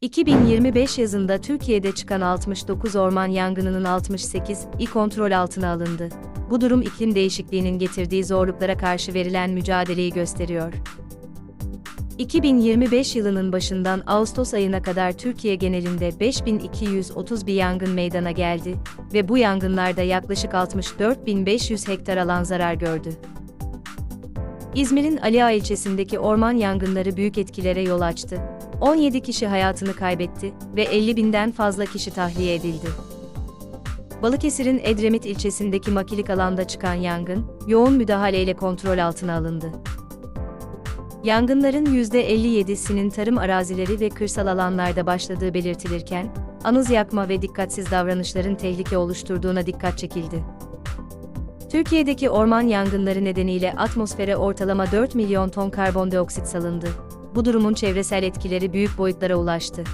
2025 yazında Türkiye'de çıkan 69 orman yangınının 68'i kontrol altına alındı. Bu durum iklim değişikliğinin getirdiği zorluklara karşı verilen mücadeleyi gösteriyor. 2025 yılının başından Ağustos ayına kadar Türkiye genelinde 5231 yangın meydana geldi ve bu yangınlarda yaklaşık 64.500 hektar alan zarar gördü. İzmir'in Aliağa ilçesindeki orman yangınları büyük etkilere yol açtı. 17 kişi hayatını kaybetti ve 50 binden fazla kişi tahliye edildi. Balıkesir'in Edremit ilçesindeki makilik alanda çıkan yangın, yoğun müdahaleyle kontrol altına alındı. Yangınların %57'sinin tarım arazileri ve kırsal alanlarda başladığı belirtilirken, anız yakma ve dikkatsiz davranışların tehlike oluşturduğuna dikkat çekildi. Türkiye'deki orman yangınları nedeniyle atmosfere ortalama 4 milyon ton karbondioksit salındı. Bu durumun çevresel etkileri büyük boyutlara ulaştı.